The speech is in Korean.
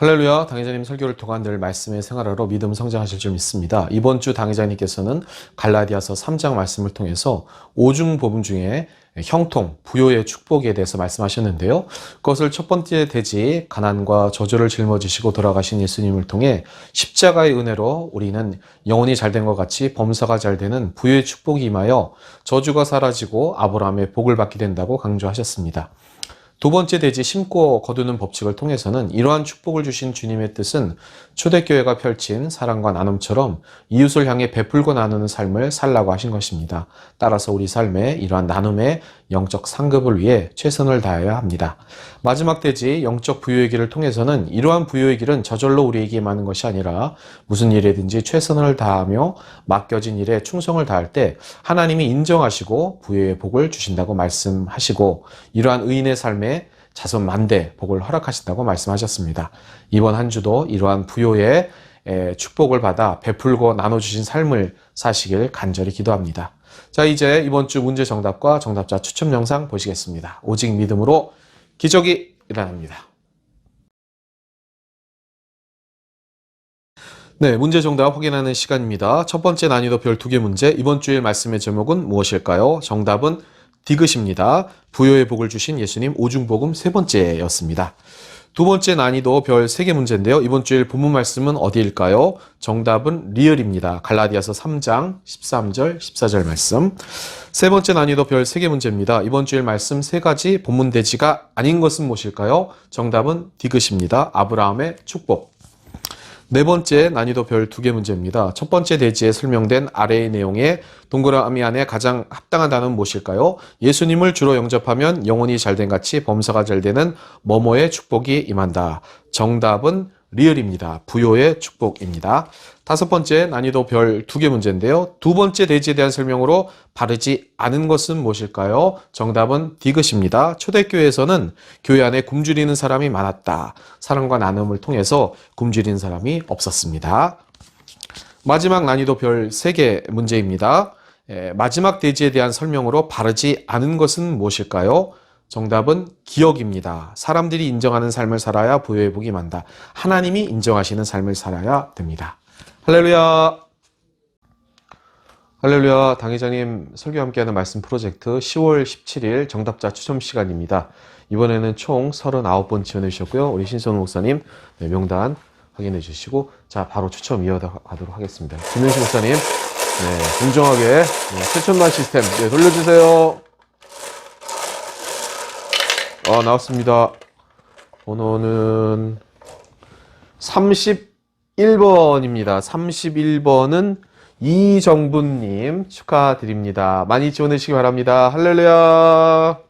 할렐루야, 당회자님 설교를 통한 늘 말씀의 생활하러 믿음 성장하실 줄 믿습니다. 이번 주 당회자님께서는 갈라디아서 3장 말씀을 통해서 오중 복음 중에 형통, 부요의 축복에 대해서 말씀하셨는데요. 그것을 첫 번째 대지 가난과 저주를 짊어지시고 돌아가신 예수님을 통해 십자가의 은혜로 우리는 영혼이 잘 된 것 같이 범사가 잘 되는 부요의 축복이 임하여 저주가 사라지고 아브라함의 복을 받게 된다고 강조하셨습니다. 두 번째 대지 심고 거두는 법칙을 통해서는 이러한 축복을 주신 주님의 뜻은 초대교회가 펼친 사랑과 나눔처럼 이웃을 향해 베풀고 나누는 삶을 살라고 하신 것입니다. 따라서 우리 삶에 이러한 나눔의 영적 상급을 위해 최선을 다해야 합니다. 마지막 대지 영적 부유의 길을 통해서는 이러한 부유의 길은 저절로 우리에게 많은 것이 아니라 무슨 일에든지 최선을 다하며 맡겨진 일에 충성을 다할 때 하나님이 인정하시고 부유의 복을 주신다고 말씀하시고 이러한 의인의 삶에 자손 만대 복을 허락하신다고 말씀하셨습니다. 이번 한 주도 이러한 부요의 에, 축복을 받아 베풀고 나눠주신 삶을 사시길 간절히 기도합니다. 자, 이제 이번 주 문제 정답과 정답자 추첨 영상 보시겠습니다. 오직 믿음으로 기적이 일어납니다. 네, 문제 정답 확인하는 시간입니다. 첫 번째 난이도 별 두 개 문제. 이번 주일 말씀의 제목은 무엇일까요? 정답은 디귿입니다. 부여의 복을 주신 예수님 오중복음 세 번째였습니다. 두 번째 난이도 별세개 문제인데요. 이번 주일 본문 말씀은 어디일까요? 정답은 리얼입니다. 갈라디아서 3장 13절, 14절 말씀. 세 번째 난이도 별세개 문제입니다. 이번 주일 말씀 세 가지 본문 대지가 아닌 것은 무엇일까요? 정답은 디귿입니다. 아브라함의 축복. 네 번째 난이도 별 두 개 문제입니다. 첫 번째 대지에 설명된 아래의 내용에 동그라미 안에 가장 합당한 단어는 무엇일까요? 예수님을 주로 영접하면 영혼이 잘된 같이 범사가 잘 되는 뭐뭐의 축복이 임한다. 정답은 리얼입니다. 부요의 축복입니다. 다섯 번째 난이도 별 두 개 문제인데요. 두 번째 대지에 대한 설명으로 바르지 않은 것은 무엇일까요? 정답은 디귿입니다. 초대교회에서는 교회 안에 굶주리는 사람이 많았다. 사랑과 나눔을 통해서 굶주리는 사람이 없었습니다. 마지막 난이도 별 세 개 문제입니다. 에, 마지막 대지에 대한 설명으로 바르지 않은 것은 무엇일까요? 정답은 기억입니다. 사람들이 인정하는 삶을 살아야 부여의 복이 만다. 하나님이 인정하시는 삶을 살아야 됩니다. 할렐루야. 할렐루야. 당회장님 설교 함께하는 말씀 프로젝트 10월 17일 정답자 추첨 시간입니다. 이번에는 총 39번 지원해 주셨고요. 우리 신선 목사님 네, 명단 확인해 주시고 자 바로 추첨 이어가도록 하겠습니다. 김윤식 목사님 네, 공정하게 네, 최첨단 시스템 네, 돌려주세요. 아, 나왔습니다. 번호는 31번입니다. 31번은 이정분님 축하드립니다. 많이 지원해주시기 바랍니다. 할렐루야.